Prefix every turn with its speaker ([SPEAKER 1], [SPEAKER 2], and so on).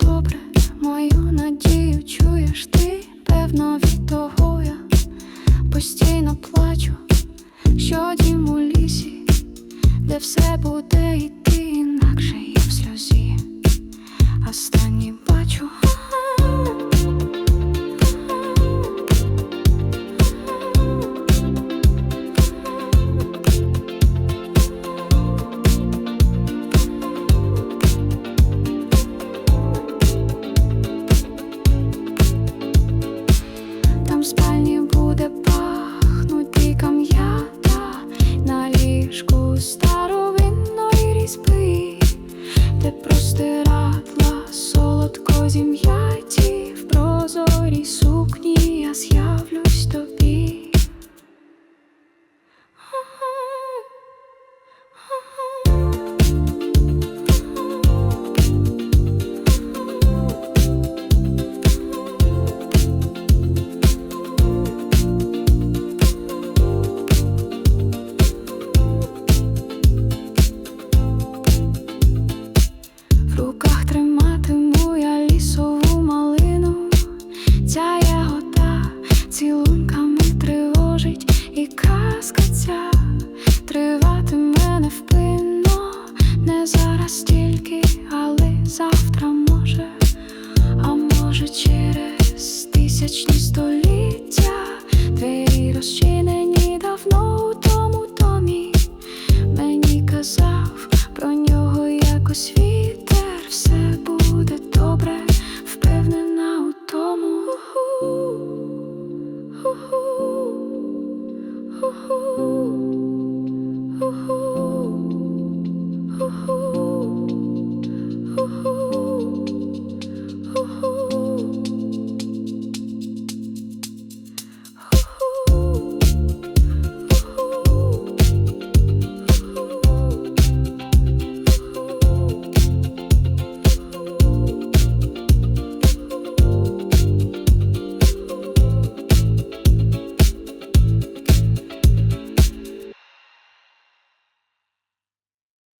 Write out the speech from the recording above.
[SPEAKER 1] добре, мою надію чуєш ти, певно, від того я постійно плачу, що дім у лісі, де все буде йти інакше я в сльозі, останні бачу. цілунками тривожить і казка ця триватиме невпинно, не зараз тільки, але завтра може, а може, через тисячні століття двері розчинять. Ooh, ooh, ooh, ooh.